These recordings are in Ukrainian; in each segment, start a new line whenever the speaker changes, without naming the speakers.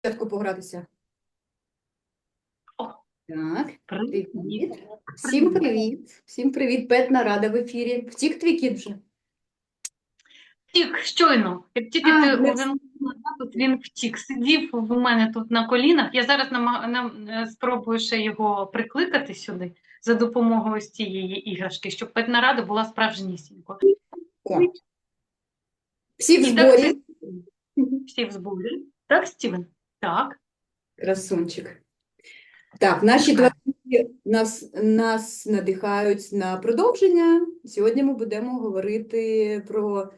спочатку погратися? Так,
Привіт.
Всім привіт. Всім привіт. Петна рада в ефірі. Втік твій кіт вже.
Втік щойно. Як тільки
А,
ти
не
увімкнула запис, він втік. Сидів в мене тут на колінах. Я зараз нама- нам- е, спробую ще його прикликати сюди за допомогою ось цієї іграшки, щоб Петна Рада була справжнісінькою.
О. Всі в
І так
зборі.
Всі в зборі. Так, Стівен? Так.
Красунчик. Так, наші два нас, нас надихають на продовження. Сьогодні ми будемо говорити про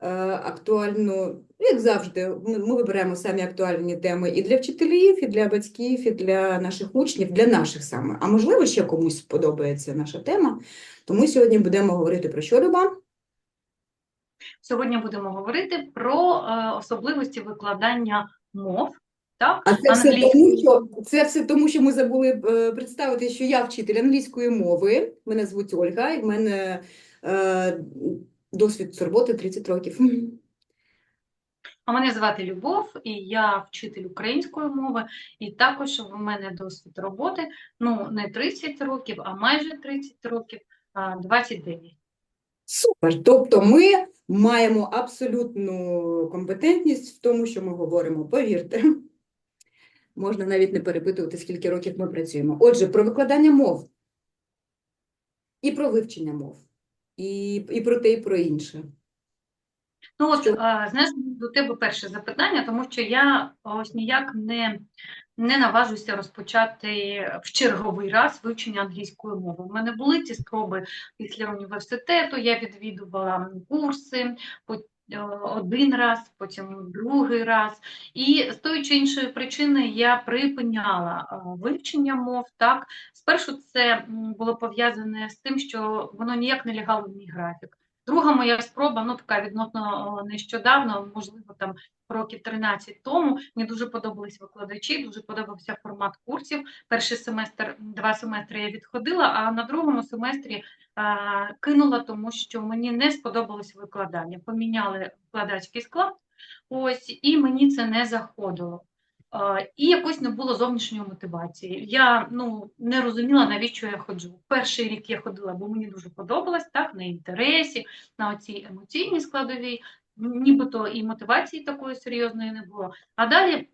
е, актуальну, ну, як завжди, ми, ми вибираємо самі актуальні теми і для вчителів, і для батьків, і для наших учнів, для наших саме. А можливо, ще комусь сподобається наша тема. Тому сьогодні будемо говорити про що, Люба?
Сьогодні будемо говорити про е, особливості викладання мов. Так?
А це все тому, що це все тому, що ми забули е, представити, що я вчитель англійської мови. Мене звуть Ольга, і в мене е, досвід роботи 30 років.
А мене звати Любов, і я вчитель української мови, і також в мене досвід роботи, ну, не 30 років, а майже 30 років, а 29.
Супер. Тобто ми маємо абсолютну компетентність в тому, що ми говоримо. Повірте. Можна навіть не перепитувати, скільки років ми працюємо. Отже, про викладання мов і про вивчення мов, і, і про те, і про інше.
Ну от, знаєш, до тебе перше запитання, тому що я ось ніяк не, не наважуся розпочати в черговий раз вивчення англійської мови. У мене були ці спроби після університету, я відвідувала курси один раз, потім другий раз. І з тої чи іншої причини я припиняла е, вивчення мов. Так, спершу це було пов'язане з тим, що воно ніяк не лягало в мій графік. Друга моя спроба, ну така відносно нещодавно, можливо, там років 13 тому. Мені дуже подобались викладачі, дуже подобався формат курсів. Перший семестр, два семестри я відходила, а на другому семестрі а, кинула, тому що мені не сподобалось викладання. Поміняли викладацький склад, ось, і мені це не заходило. І якось не було зовнішньої мотивації. Я ну, не розуміла, навіщо я ходжу. Перший рік я ходила, бо мені дуже подобалось, так, на інтересі, на оцій емоційній складовій, нібито і мотивації такої серйозної не було. А далі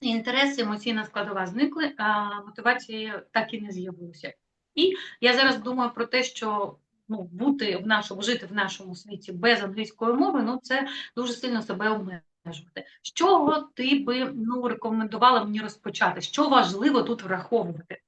інтерес, емоційна складова зникли, а мотивації так і не з'явилося. І я зараз думаю про те, що ну, бути в нашому, жити в нашому світі без англійської мови, ну це дуже сильно себе обмежувати. З чого ти би ну, рекомендувала мені розпочати? Що важливо тут враховувати?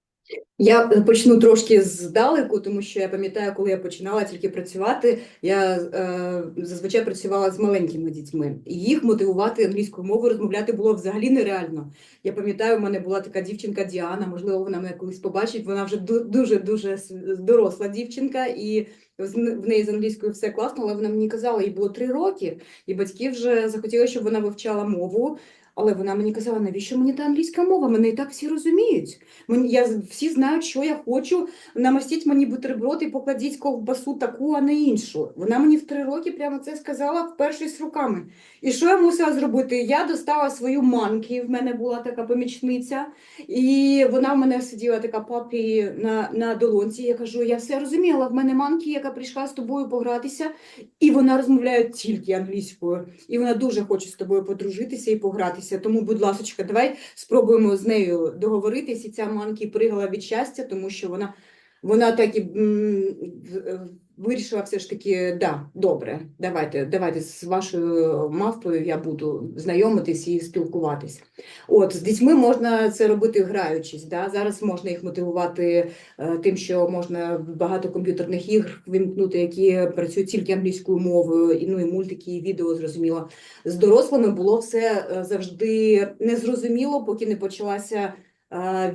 Я почну трошки здалеку, тому що я пам'ятаю, коли я починала тільки працювати, я е, зазвичай працювала з маленькими дітьми, і їх мотивувати англійською мовою розмовляти було взагалі нереально. Я пам'ятаю, у мене була така дівчинка Діана, можливо, вона мене колись побачить. Вона вже дуже дуже доросла дівчинка, і в неї з англійською все класно, але вона мені казала, їй було три роки, і батьки вже захотіли, щоб вона вивчала мову. Але вона мені казала, навіщо мені та англійська мова? Мене і так всі розуміють. Мені я всі знають, що я хочу. Намастіть мені бутерброд і покладіть ковбасу таку, а не іншу. Вона мені в три роки прямо це сказала вперше з руками. І що я мусила зробити? Я достала свою манкі, в мене була така помічниця, і вона в мене сиділа така папі на, на долонці. Я кажу, я все розуміла, в мене манкі, яка прийшла з тобою погратися, і вона розмовляє тільки англійською. І вона дуже хоче з тобою подружитися і погратися. Тому, будь ласка, давай спробуємо з нею договоритись. І ця манкі пригала від щастя, тому що вона, вона так і вирішила все ж таки, да, добре, давайте, давайте з вашою мавпою я буду знайомитись і спілкуватись. От, з дітьми можна це робити граючись. Да? Зараз можна їх мотивувати е, тим, що можна багато комп'ютерних ігр вимкнути, які працюють тільки англійською мовою, і, ну, і мультики, і відео, зрозуміло. З дорослими було все е, завжди незрозуміло, поки не почалася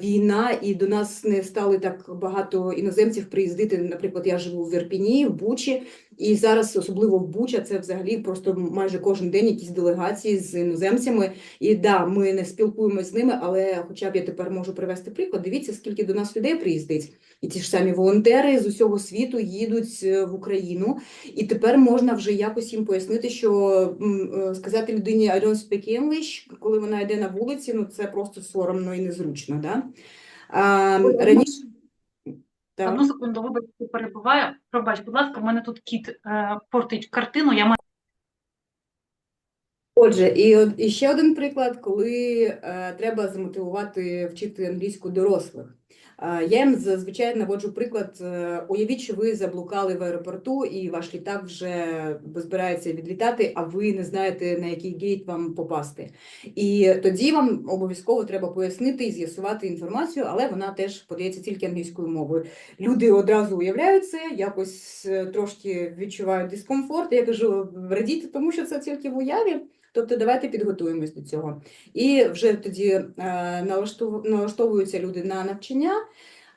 війна, і до нас не стали так багато іноземців приїздити. Наприклад, я живу в Ірпіні, в Бучі, І зараз, особливо в Буча, це взагалі просто майже кожен день якісь делегації з іноземцями. І да, ми не спілкуємося з ними, але хоча б я тепер можу привести приклад. Дивіться, скільки до нас людей приїздить. І ті ж самі волонтери з усього світу їдуть е, в Україну. І тепер можна вже якось їм пояснити, що е, сказати людині I don't speak English, коли вона йде на вулиці, ну це просто соромно і незручно. Да? А, раніше. Так.
Одну секунду, вибачте, перебуваю. Пробач, будь ласка, в мене тут кіт е, портить картину. Я маю
Отже, і, і ще один приклад, коли е, треба замотивувати вчити англійську дорослих. Е, я їм зазвичай наводжу приклад. е, уявіть, що ви заблукали в аеропорту, і ваш літак вже збирається відлітати, а ви не знаєте, на який гейт вам попасти. І тоді вам обов'язково треба пояснити і з'ясувати інформацію, але вона теж подається тільки англійською мовою. Люди одразу уявляють це, якось е, трошки відчувають дискомфорт. Я кажу, радійте, тому що це тільки в уяві. Тобто давайте підготуємось до цього. І вже тоді е, налаштовуються люди на навчання.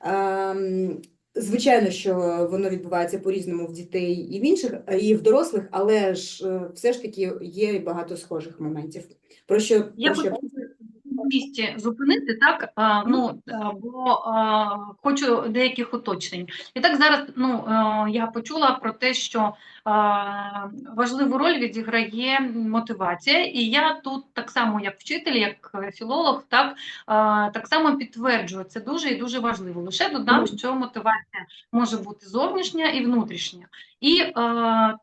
Ем, Звичайно, що воно відбувається по-різному в дітей і в інших, е, і в дорослих, але ж е, все ж таки є багато схожих моментів. Про що,
Я
про що
місті зупинити, так, а, ну, бо а, хочу деяких уточнень. І так зараз ну, я почула про те, що а, важливу роль відіграє мотивація, і я тут так само, як вчитель, як е, філолог, так, а, так само підтверджую, це дуже і дуже важливо. Лише додам, що мотивація може бути зовнішня і внутрішня. І а,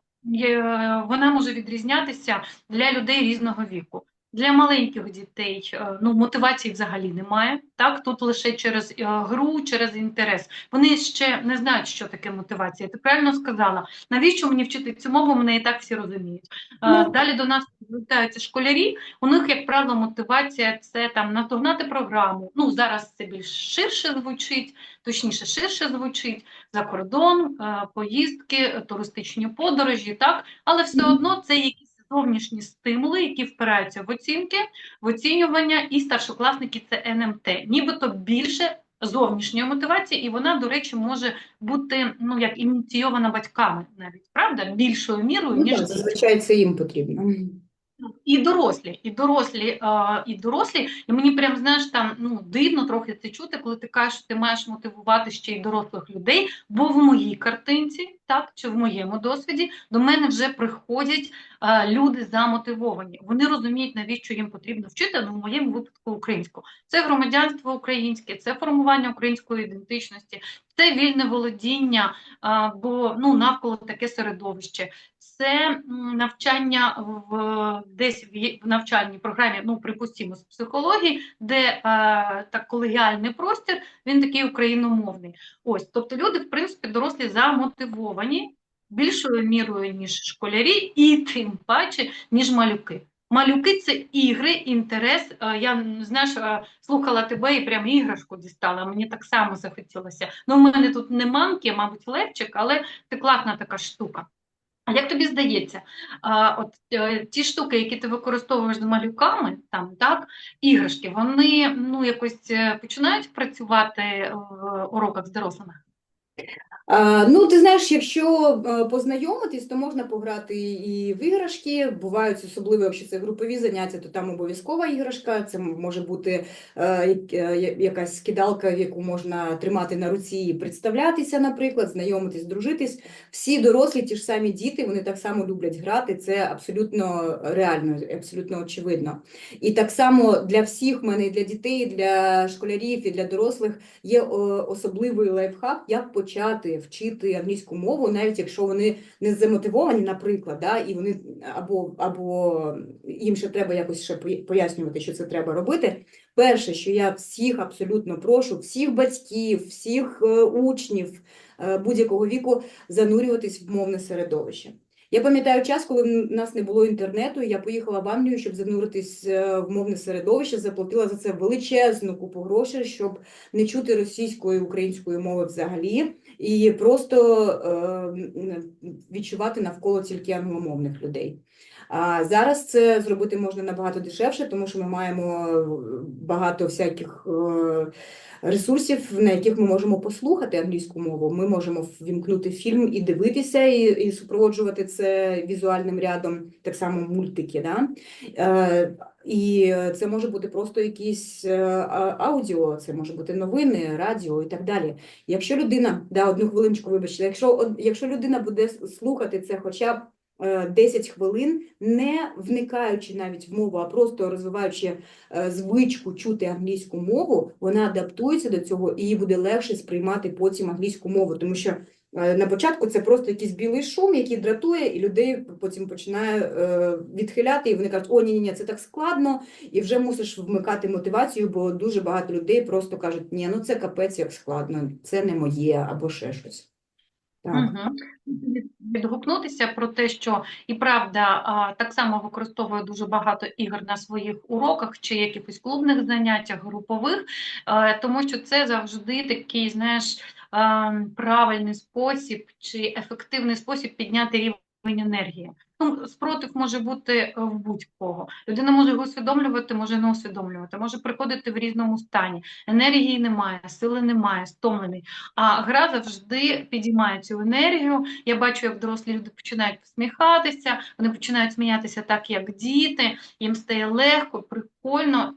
вона може відрізнятися для людей різного віку. Для маленьких дітей е, ну, мотивації взагалі немає. Так, тут лише через е, гру, через інтерес. Вони ще не знають, що таке мотивація. Ти правильно сказала. Навіщо мені вчити цю мову? Мене і так всі розуміють. Е,
Ну.
Далі до нас звертаються школярі. У них, як правило, мотивація це там наздогнати програму. Ну зараз це більш ширше звучить, точніше, ширше звучить за кордон, поїздки, туристичні подорожі, так, але все одно це якісь зовнішні стимули, які впираються в оцінки, в оцінювання, і старшокласники це НМТ, нібито більше зовнішньої мотивації, і вона, до речі, може бути ну як ініційована батьками, навіть правда, більшою мірою
Ну,
ніж
так, зазвичай це їм потрібно.
І дорослі, і дорослі, і дорослі, і мені прям знаєш там ну дивно трохи це чути, коли ти кажеш, що ти маєш мотивувати ще й дорослих людей. Бо в моїй картинці, так чи в моєму досвіді, до мене вже приходять люди замотивовані. Вони розуміють, навіщо їм потрібно вчити. Ну, в моєму випадку українську. Це громадянство українське, це формування української ідентичності, це вільне володіння, бо ну навколо таке середовище це навчання в десь в навчальній програмі, ну припустимо, з психології, де е, так колегіальний простір, він такий україномовний. Ось, тобто люди, в принципі, дорослі замотивовані більшою мірою, ніж школярі, і тим паче, ніж малюки. Малюки це ігри, інтерес. Е, Я знаєш, е, слухала тебе і прям іграшку дістала. Мені так само захотілося. Ну, в мене тут не мамки, мабуть, левчик, але це класна така штука. А як тобі здається, от е, ті штуки, які ти використовуєш з малюками, там так, іграшки, вони ну якось е, починають працювати в уроках з дорослими?
Ну, ти знаєш, якщо е, познайомитись, то можна пограти і в іграшки. Бувають особливо, якщо це групові заняття, то там обов'язкова іграшка. Це може бути е, е, якась скидалка, яку можна тримати на руці і представлятися, наприклад, знайомитись, дружитись. Всі дорослі, ті ж самі діти, вони так само люблять грати. Це абсолютно реально, абсолютно очевидно. І так само для всіх мене і для дітей, і для школярів, і для дорослих є особливий лайфхак, як почати вчити англійську мову, навіть якщо вони не замотивовані, наприклад, да, і вони або, або їм ще треба якось ще пояснювати, що це треба робити. Перше, що я всіх абсолютно прошу, всіх батьків, всіх е, учнів е, будь-якого віку занурюватись в мовне середовище. Я пам'ятаю час, коли в нас не було інтернету, і я поїхала в Англію, щоб зануритись е, в мовне середовище, заплатила за це величезну купу грошей, щоб не чути російської української мови взагалі, і просто е, відчувати навколо тільки англомовних людей. А зараз це зробити можна набагато дешевше, тому що ми маємо е, багато всяких е, ресурсів, на яких ми можемо послухати англійську мову. Ми можемо ввімкнути фільм і дивитися, і, і супроводжувати це візуальним рядом, так само мультики. Да? Е, і це може бути просто якісь аудіо, це може бути новини, радіо і так далі. Якщо людина, да, одну хвилиночку, вибачте, якщо, якщо людина буде слухати це хоча б 10 хвилин, не вникаючи навіть в мову, а просто розвиваючи е, звичку чути англійську мову, вона адаптується до цього і їй буде легше сприймати потім англійську мову, тому що е, на початку це просто якийсь білий шум, який дратує, і людей потім починає е, відхиляти, і вони кажуть, о, ні, ні, це так складно, і вже мусиш вмикати мотивацію, бо дуже багато людей просто кажуть, ні, ну це капець як складно, це не моє або ще щось. Так.
Відгукнутися про те, що і правда так само використовує дуже багато ігор на своїх уроках чи якихось клубних заняттях, групових, е, тому що це завжди такий, знаєш, е, правильний спосіб чи ефективний спосіб підняти рівень енергії. Ну, спротив може бути е, в будь-кого. Людина може його усвідомлювати, може не усвідомлювати, може приходити в різному стані. Енергії немає, сили немає, стомлений. А гра завжди підіймає цю енергію. Я бачу, як дорослі люди починають посміхатися, вони починають сміятися так, як діти, їм стає легко, прикольно,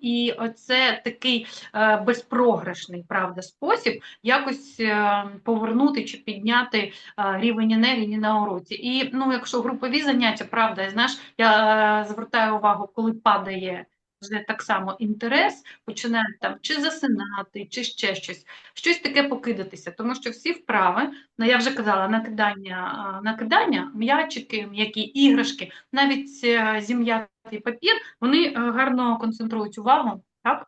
і це такий е, безпрограшний правда спосіб якось е, повернути чи підняти е, рівень енергії на уроці. І ну, якщо групові заняття, правда, знаєш, я звертаю увагу, коли падає. Вже так само інтерес, починають там чи засинати, чи ще щось, щось таке покидатися, тому що всі вправи, ну я вже казала, накидання, накидання, м'ячики, м'які іграшки, навіть е, зім'ятий папір, вони е, гарно концентрують увагу, так?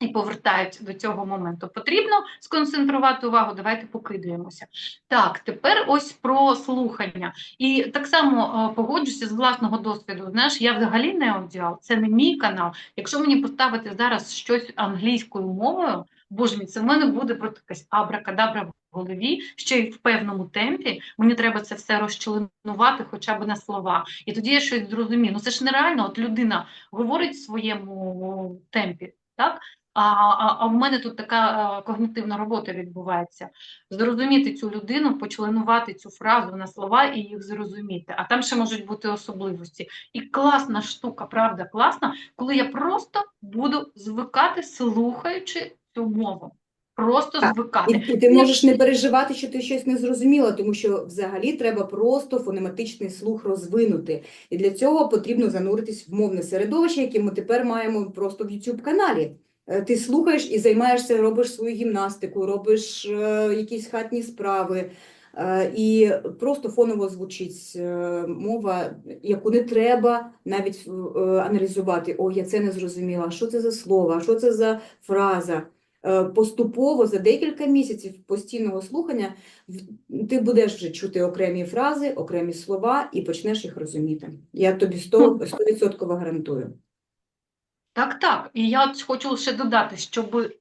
І повертають до цього моменту. Потрібно сконцентрувати увагу, давайте покидаємося. Так, тепер ось про слухання. І так само е, погоджуся з власного досвіду. Знаєш, я взагалі не аудіал, це не мій канал. Якщо мені поставити зараз щось англійською мовою, боже мій, це в мене буде просто якась абракадабра в голові, ще й в певному темпі. Мені треба це все розчленувати хоча б на слова. І тоді я щось зрозумію. Ну це ж нереально, от людина говорить в своєму темпі, так? А, а, а в мене тут така е, когнітивна робота відбувається. Зрозуміти цю людину, почленувати цю фразу на слова і їх зрозуміти. А там ще можуть бути особливості. І класна штука, правда, класна, коли я просто буду звикати, слухаючи цю мову. Просто
Так,
звикати.
І, і ти можеш не переживати, що ти щось не зрозуміла, тому що взагалі треба просто фонематичний слух розвинути. І для цього потрібно зануритись в мовне середовище, яке ми тепер маємо просто в YouTube каналі. Е, Ти слухаєш і займаєшся, робиш свою гімнастику, робиш е, якісь хатні справи, е, і просто фоново звучить мова, яку не треба навіть аналізувати. О, я це не зрозуміла. Що це за слово? Що це за фраза? Поступово за декілька місяців постійного слухання ти будеш вже чути окремі фрази, окремі слова і почнеш їх розуміти. Я тобі 100%, 100% гарантую.
Так, так. І я от хочу ще додати, щоб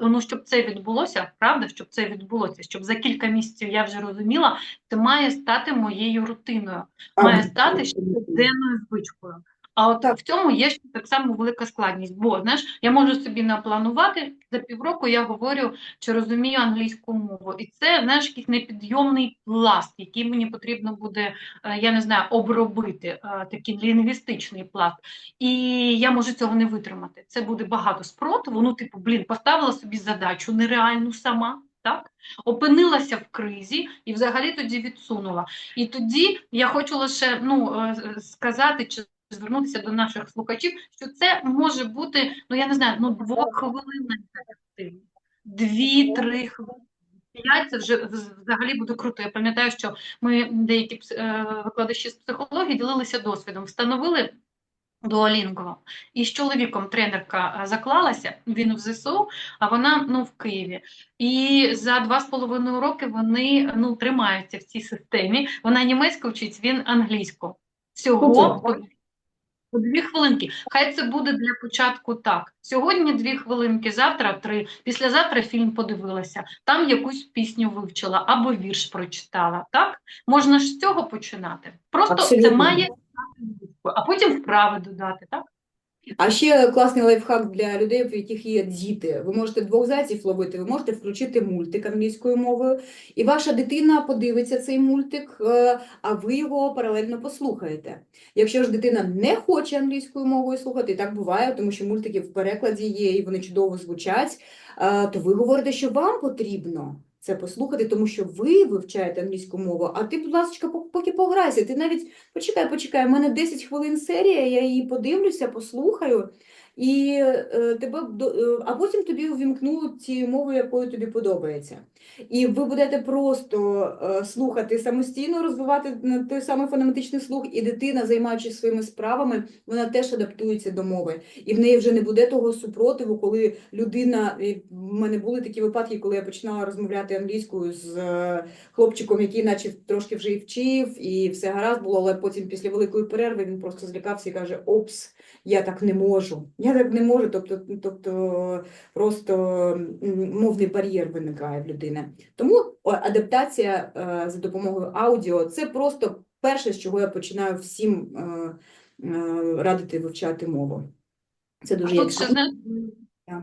ну, щоб це відбулося, правда, щоб це відбулося, щоб за кілька місяців я вже розуміла, це має стати моєю рутиною, має стати щоденною звичкою. А от в цьому є ще так само велика складність, бо знаєш, я можу собі напланувати за півроку. Я говорю чи розумію англійську мову, і це знаєш якийсь непідйомний пласт, який мені потрібно буде, е, я не знаю, обробити, е, такий лінгвістичний пласт. І я можу цього не витримати. Це буде багато спротиву. Ну, типу, блін, поставила собі задачу нереальну сама. Так, опинилася в кризі і взагалі тоді відсунула. І тоді я хочу лише ну е, сказати чи звернутися до наших слухачів, що це може бути, ну я не знаю, ну двоххвилинна ефективність, дві-три хвилини. П'ять це вже взагалі буде круто. Я пам'ятаю, що ми деякі е, викладачі з психології ділилися досвідом, встановили Duolingo. І з чоловіком тренерка е, заклалася, він в ЗСУ, а вона ну, в Києві. І за два з половиною роки вони ну, тримаються в цій системі. Вона німецьку вчить, він англійську. Всього дві хвилинки. Хай це буде для початку так. Сьогодні дві хвилинки, завтра три, післязавтра фільм подивилася, там якусь пісню вивчила або вірш прочитала. Так? Можна ж з цього починати. Просто це має а потім вправи додати, так?
А ще класний лайфхак для людей, в яких є діти. Ви можете двох зайців ловити, ви можете включити мультик англійською мовою, і ваша дитина подивиться цей мультик, е, а ви його паралельно послухаєте. Якщо ж дитина не хоче англійською мовою слухати, і так буває, тому що мультики в перекладі є і вони чудово звучать, е, то ви говорите, що вам потрібно. Це послухати, тому що ви вивчаєте англійську мову, а ти, будь ласка, поки пограйся. Ти навіть Почекай, почекай, у мене 10 хвилин серія, я її подивлюся, послухаю, і е, тебе е, а потім тобі увімкну ті мови, якою тобі подобається. І ви будете просто е, слухати самостійно, розвивати той самий фонематичний слух, і дитина, займаючись своїми справами, вона теж адаптується до мови. І в неї вже не буде того супротиву, коли людина. В мене були такі випадки, коли я починала розмовляти англійською з е, хлопчиком, який наче трошки вже і вчив, і все гаразд було, але потім після великої перерви він просто злякався і каже: Опс, я так не можу. Я так не можу. Тобто, тобто просто мовний бар'єр виникає в людини. Тому о, адаптація е, за допомогою аудіо це просто перше, з чого я починаю всім е, е, радити вивчати мову. Це
А
дуже
тут ще знаєш,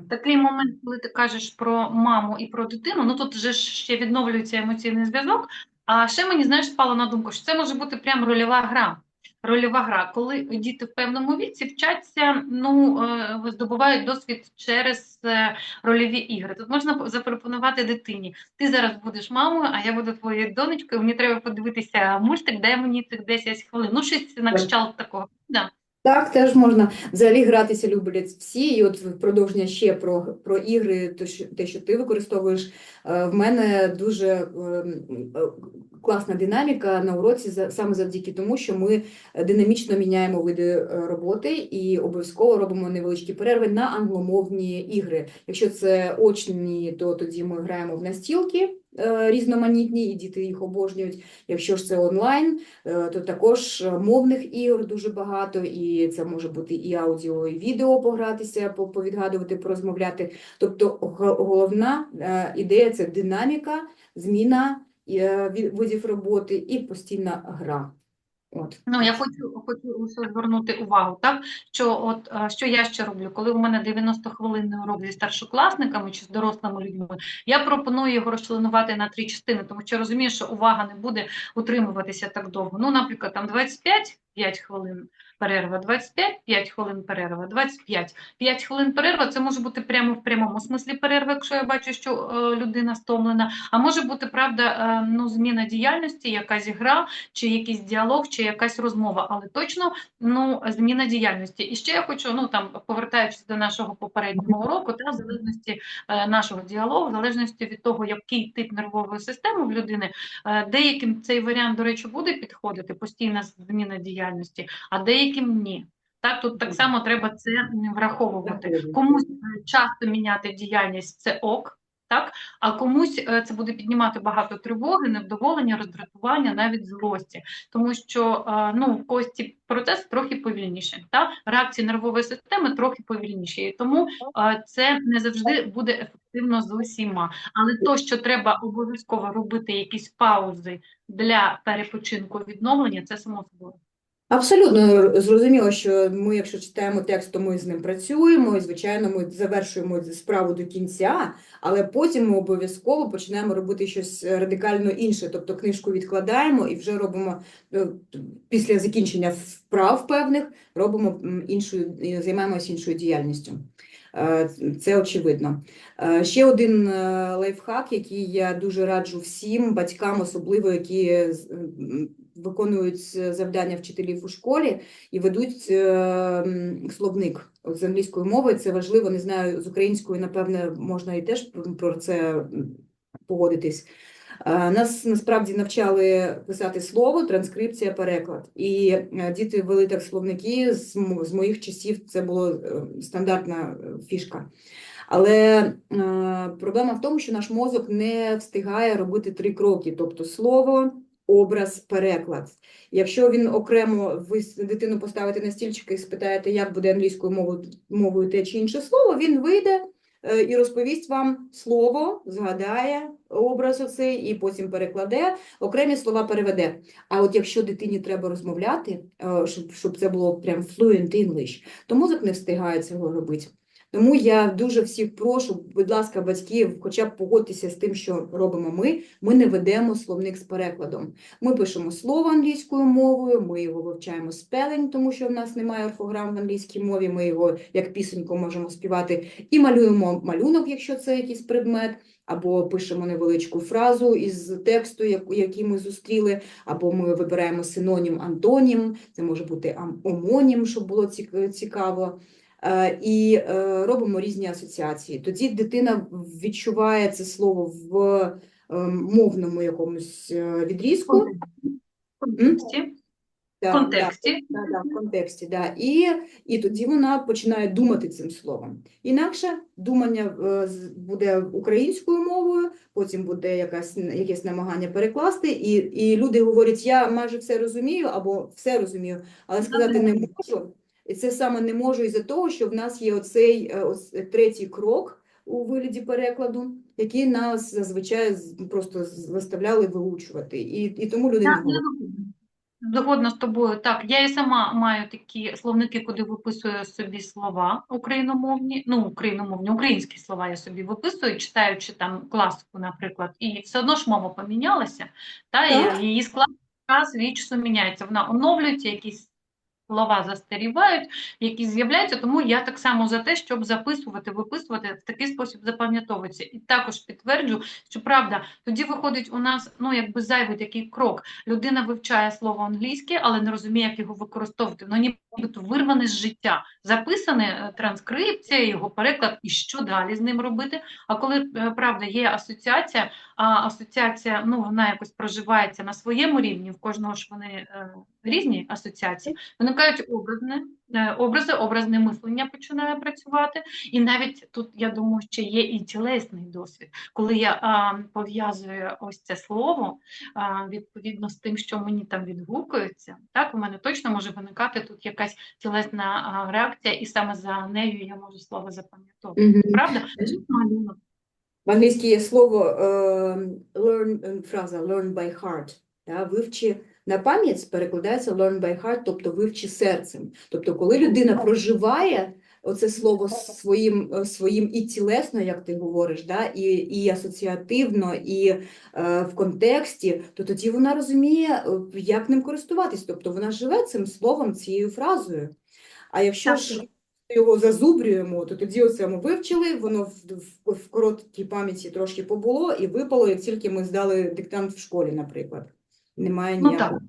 такий момент, коли ти кажеш про маму і про дитину, ну тут вже ще відновлюється емоційний зв'язок. А ще мені знаєш спало на думку, що це може бути прям рольова гра. Рольова гра, коли діти в певному віці вчаться, ну е, здобувають досвід через е, рольові ігри. Тут можна запропонувати дитині: ти зараз будеш мамою, а я буду твоєю донечкою. Мені треба подивитися мультик, дай мені цих 10 хвилин. Ну, щось на кшталт такого. Да.
Так, теж можна. Взагалі гратися люблять всі. І от в продовження ще про, про ігри, те, що, те, що ти використовуєш. е, В мене дуже класна динаміка на уроці саме завдяки тому, що ми динамічно міняємо види е, роботи і обов'язково робимо невеличкі перерви на англомовні ігри. Якщо це очні, то тоді ми граємо в настілки е, різноманітні, і діти їх обожнюють. Якщо ж це онлайн, е, то також е, мовних ігор дуже багато, і це може бути і аудіо, і відео погратися, повідгадувати, порозмовляти. Тобто головна е, ідея це динаміка, зміна е, видів роботи і постійна гра. От.
Ну, я хочу, хочу звернути увагу, так, що от е, що я ще роблю, коли у мене 90-хвилинний урок зі старшокласниками чи з дорослими людьми, я пропоную його розчленувати на три частини, тому що розумію, що увага не буде утримуватися так довго. Ну, наприклад, там 25 5 хвилин перерва, 25 5 хвилин перерва, 25 5 хвилин перерва. Це може бути прямо в прямому смислі перерва, якщо я бачу, що е, людина стомлена. А може бути правда, е, ну, зміна діяльності, якась гра, чи якийсь діалог, чи якась розмова, але точно ну, зміна діяльності. І ще я хочу, ну там повертаючись до нашого попереднього уроку, та в залежності е, нашого діалогу, в залежності від того, який тип нервової системи в людини, деяким цей варіант, до речі, буде підходити постійна зміна діяльності, а деяким ні. Так, тут так само треба це враховувати. Комусь е, часто міняти діяльність це ок, так? А комусь е, це буде піднімати багато тривоги, невдоволення, роздратування, навіть злості, тому що е, ну, в когось ці процес трохи повільніші, та? реакції нервової системи трохи повільніші. І тому це не завжди буде ефективно з усіма. Але то, що треба обов'язково робити якісь паузи для перепочинку відновлення, це само собою.
Абсолютно зрозуміло, що ми, якщо читаємо текст, то ми з ним працюємо, і, звичайно, ми завершуємо справу до кінця, але потім ми обов'язково починаємо робити щось радикально інше. Тобто книжку відкладаємо і вже робимо е, після закінчення вправ певних, робимо іншу, і займаємося іншою діяльністю. Е, Це очевидно. Е, Ще один е, лайфхак, який я дуже раджу всім батькам, особливо які виконують завдання вчителів у школі і ведуть е, словник з англійської мови. Це важливо, не знаю, з українською, напевне, можна і теж про це погодитись. Е, Нас насправді навчали писати слово, транскрипція, переклад. І е, діти вели так словники з, моїх часів. Це була стандартна фішка. Але проблема в тому, що наш мозок не встигає робити три кроки, тобто слово, образ, переклад. Якщо він окремо ви дитину поставите на стільчик і спитаєте, як буде англійською мовою, мовою те чи інше слово, він вийде, е, і розповість вам слово, згадає образ оцей і потім перекладе, окремі слова переведе. А от якщо дитині треба розмовляти, е, щоб, щоб це було прям fluent English, то мозок не встигає цього робити. Тому я дуже всіх прошу, будь ласка, батьків, хоча б погодьтеся з тим, що робимо ми. Ми не ведемо словник з перекладом. Ми пишемо слово англійською мовою, ми його вивчаємо спелень, тому що в нас немає орфограм в англійській мові. Ми його як пісеньку можемо співати, і малюємо малюнок, якщо це якийсь предмет, або пишемо невеличку фразу із тексту, який ми зустріли, або ми вибираємо синонім, антонім. Це може бути омонім, щоб було цік- цікаво. Е, І е, робимо різні асоціації. Тоді дитина відчуває це слово в е, мовному якомусь відрізку. Да,
контексті.
Да, да, в контексті, да. І, і тоді вона починає думати цим словом. Інакше думання буде українською мовою, потім буде якась, якесь намагання перекласти, і, і люди говорять, я майже все розумію або все розумію, але сказати не можу. І це саме не можу із-за того, що в нас є оцей е, ось третій крок у вигляді перекладу, який нас зазвичай просто заставляли виучувати. І, і тому люди не
Я
говорять.
Згодна з тобою. Так, я і сама маю такі словники, куди виписую собі слова україномовні, ну, україномовні, українські слова я собі виписую, читаючи там класику, наприклад, і все одно ж мова помінялася, та,
Так.
і її склад раз в часу міняється. Вона оновлюється, якісь слова застарівають, які з'являються, тому я так само за те, щоб записувати, виписувати, в такий спосіб запам'ятовується. І також підтверджу, що правда, тоді виходить у нас ну якби зайвий такий крок. Людина вивчає слово англійське, але не розуміє, як його використовувати. Ну нібито вирване з життя, записане е, транскрипція, його переклад, і що далі з ним робити. А коли е, правда є асоціація, асоціація ну вона якось проживається на своєму рівні, в кожного ж вони е, різні асоціації, виникають образне, е, образи, образне мислення починає працювати. І навіть тут, я думаю, ще є і тілесний досвід, коли я а, пов'язую ось це слово а, відповідно з тим, що мені там відгукується, так у мене точно може виникати тут якась тілесна реакція, і саме за нею я можу слово запам'ятовувати.
Мгм.
Правда? Малюнок.
В англійській є слово е, learn, е, фраза learn by heart. Да? Вивчи на пам'ять перекладається learn by heart, тобто вивчи серцем. Тобто, коли людина проживає оце слово своїм, е, своїм і тілесно, як ти говориш, да? і, і асоціативно, і е, в контексті, то тоді вона розуміє, е, як ним користуватись. Тобто вона живе цим словом, цією фразою. А якщо
Так.
ж його зазубрюємо, то тоді оце ми вивчили, воно в, в, в короткій пам'яті трошки побуло і випало, як тільки ми здали диктант в школі, наприклад. Немає
Ну
ніякого.
так.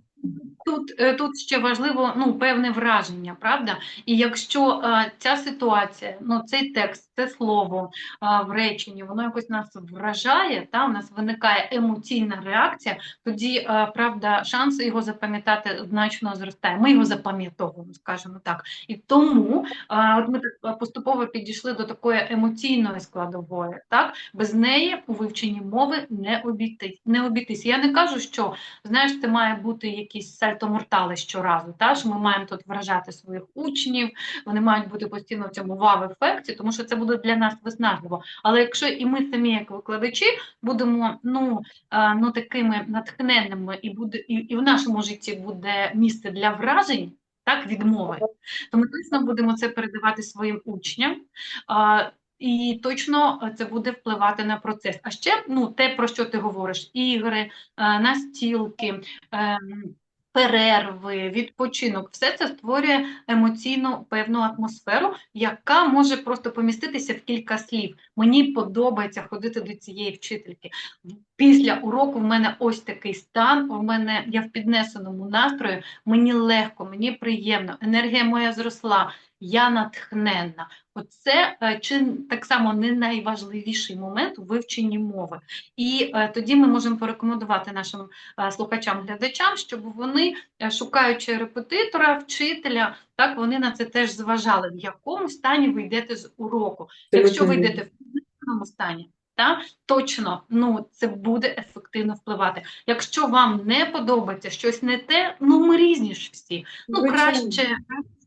Тут, е, тут ще важливо ну, певне враження, правда? І якщо е, ця ситуація, ну, цей текст, це слово е, в реченні, воно якось нас вражає, та, у нас виникає емоційна реакція, тоді, е, правда, шанс його запам'ятати значно зростає. Ми його запам'ятовуємо, скажімо так. І тому е, от ми так поступово підійшли до такої емоційної складової. Так? Без неї у вивченні мови не обійтись. Не обійтись. Я не кажу, що знаєш, це має бути якісь сальто-мортали щоразу. Та? Що ми маємо тут вражати своїх учнів, вони мають бути постійно в цьому вау-ефекті, тому що це буде для нас виснажливо. Але якщо і ми самі, як викладачі, будемо ну, е, ну такими натхненними, і буде і, і в нашому житті буде місце для вражень. Так, відмови, то ми точно будемо це передавати своїм учням, а, і точно це буде впливати на процес. А ще ну, те, про що ти говориш: ігри, е, настілки, ем, перерви, відпочинок, все це створює емоційну певну атмосферу, яка може просто поміститися в кілька слів. Мені подобається ходити до цієї вчительки. Після уроку в мене ось такий стан. У мене я в піднесеному настрої, мені легко, мені приємно, енергія моя зросла, я натхненна. Оце е, чи так само не найважливіший момент у вивченні мови. І е, тоді ми можемо порекомендувати нашим е, слухачам, глядачам, щоб вони, шукаючи репетитора, вчителя, так вони на це теж зважали, в якому стані ви йдете з уроку. Якщо ви йдете в піднесеному стані, та, точно ну, це буде ефективно впливати. Якщо вам не подобається щось не те, ну ми різні ж всі. Ну, краще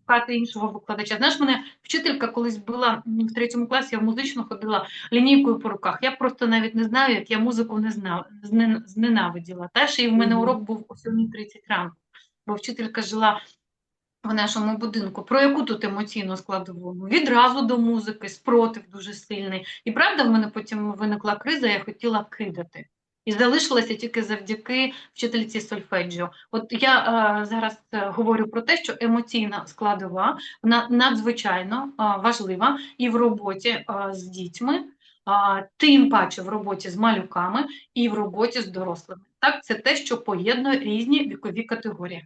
шукати іншого викладача. Знаєш, мене вчителька колись була в третьому класі, я в музичну ходила лінійкою по руках. Я просто навіть не знаю, як я музику не знав, зненавиділа. Теж і в мене урок був о 7.30 ранку, бо вчителька жила в нашому будинку. Про яку тут емоційну складову? Ну, Відразу до музики, спротив дуже сильний. І правда, в мене потім виникла криза, я хотіла кидати. І залишилася тільки завдяки вчительці сольфеджіо. От я е, зараз е, говорю про те, що емоційна складова вона надзвичайно е, важлива і в роботі е, з дітьми, е, тим паче в роботі з малюками і в роботі з дорослими. Так, це те, що поєднує різні вікові категорії.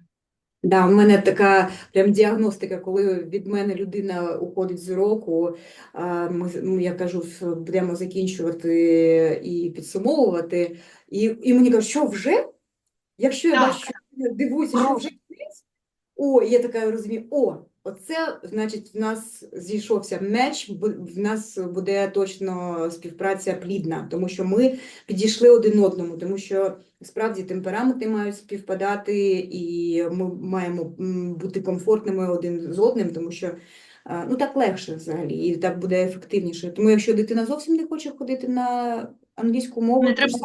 Да, у мене така прям діагностика, коли від мене людина уходить з уроку, ми, я кажу, будемо закінчувати і підсумовувати, і, і мені кажуть, що вже? Якщо я бачу, дивуюся, що вже кінець, о, я така розумію, о, оце, значить, в нас зійшовся меч, в нас буде точно співпраця плідна, тому що ми підійшли один одному, тому що Справді темпераменти мають співпадати, і ми маємо бути комфортними один з одним, тому що е, ну так легше взагалі, і так буде ефективніше. Тому якщо дитина зовсім не хоче ходити на англійську мову,
Не треба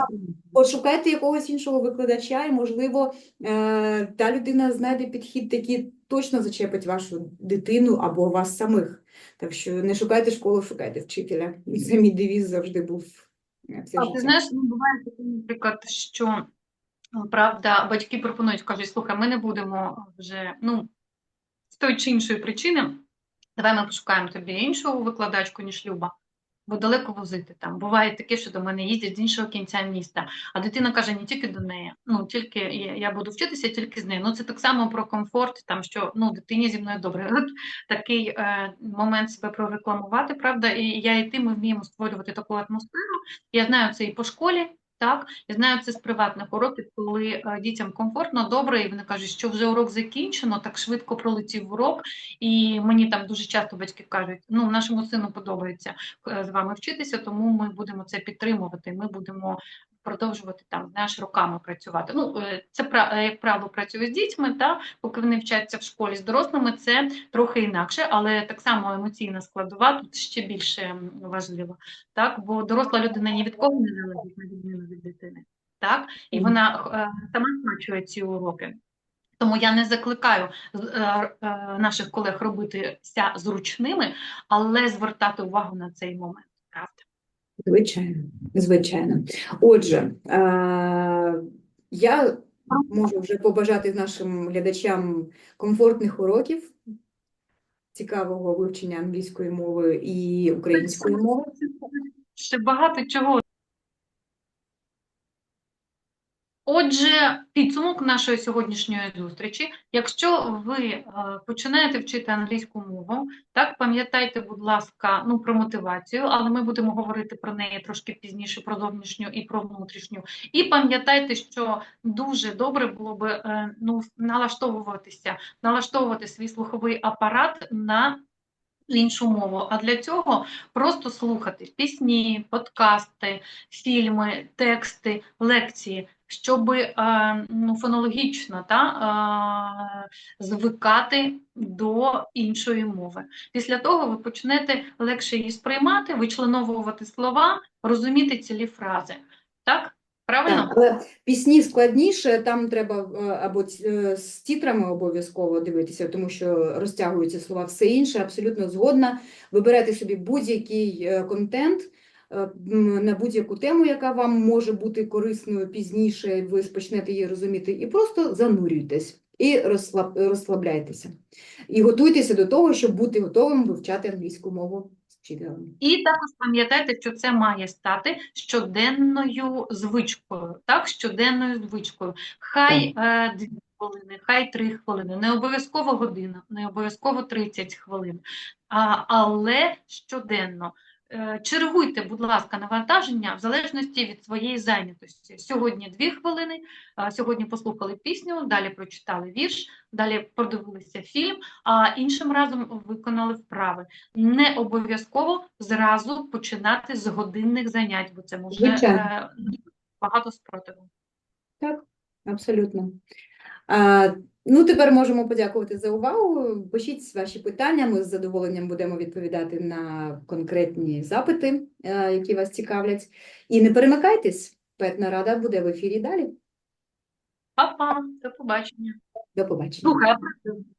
пошукайте якогось іншого викладача, і можливо е, та людина знайде підхід, який точно зачепить вашу дитину або вас самих. Так що не шукайте школу, шукайте вчителя. І це мій девіз завжди був е, все
А
життя.
ти знаєш, ну, буває таке, наприклад, що е, правда, батьки пропонують, кажуть, слухай, ми не будемо вже ну, з тої чи іншої причини, давай ми пошукаємо тобі іншу викладачку, ніж Люба, бо далеко возити там. Буває таке, що до мене їздять з іншого кінця міста, а дитина каже, не тільки до неї, ну тільки я, буду вчитися тільки з нею. Ну це так само про комфорт, там що ну дитині зі мною добре. От такий е, момент себе прорекламувати, правда, і я і ти ми вміємо створювати таку атмосферу. Я знаю це і по школі. Так, я знаю це з приватних уроків, коли е, дітям комфортно, добре, і вони кажуть, що вже урок закінчено, так швидко пролетів урок, і мені там дуже часто батьки кажуть, ну нашому сину подобається е, з вами вчитися, тому ми будемо це підтримувати. Ми будемо продовжувати там знаєш, роками працювати. Ну е, це е, як правило працює з дітьми, та поки вони вчаться в школі з дорослими, це трохи інакше, але так само емоційна складова тут ще більше важлива. Так, бо доросла людина ні від кого не залежить на відміну від дитини. Так, і вона е, сама сплачує ці уроки. Тому я не закликаю наших колег робитися зручними, але звертати увагу на цей момент. Правда.
Звичайно, звичайно. Отже, е, я можу вже побажати нашим глядачам комфортних уроків, цікавого вивчення англійської мови і української мови.
Ще багато чого. Отже, підсумок нашої сьогоднішньої зустрічі. Якщо ви е, починаєте вчити англійську мову, так пам'ятайте, будь ласка, ну про мотивацію, але ми будемо говорити про неї трошки пізніше, про зовнішню і про внутрішню. І пам'ятайте, що дуже добре було би е, ну, налаштовуватися, налаштовувати свій слуховий апарат на іншу мову. А для цього просто слухати пісні, подкасти, фільми, тексти, лекції, щоб е, ну, фонологічно та, е, звикати до іншої мови. Після того ви почнете легше її сприймати, вичленовувати слова, розуміти цілі фрази. Так? Правильно?
Так, але пісні складніше, там треба е, або з титрами обов'язково дивитися, тому що розтягуються слова, все інше, абсолютно згодна. Вибирайте собі будь-який контент на будь-яку тему, яка вам може бути корисною пізніше, ви почнете її розуміти, і просто занурюйтесь і розслаб, розслабляйтеся. І готуйтеся до того, щоб бути готовим вивчати англійську мову з вчителем.
І також пам'ятайте, що це має стати щоденною звичкою, так, щоденною звичкою. Хай е, дві хвилини, хай три хвилини, не обов'язково година, не обов'язково 30 хвилин, а, але щоденно. Е, Чергуйте, будь ласка, навантаження в залежності від своєї зайнятості. Сьогодні дві хвилини, сьогодні послухали пісню, далі прочитали вірш, далі подивилися фільм, а іншим разом виконали вправи не обов'язково зразу починати з годинних занять, бо це може
Звичайно.
е, багато спротиву.
Так, абсолютно. Ну, тепер можемо подякувати за увагу. Пишіть ваші питання. Ми з задоволенням будемо відповідати на конкретні запити, е, які вас цікавлять. І не перемикайтесь, петна рада буде в ефірі далі.
Па-па, до побачення.
До побачення.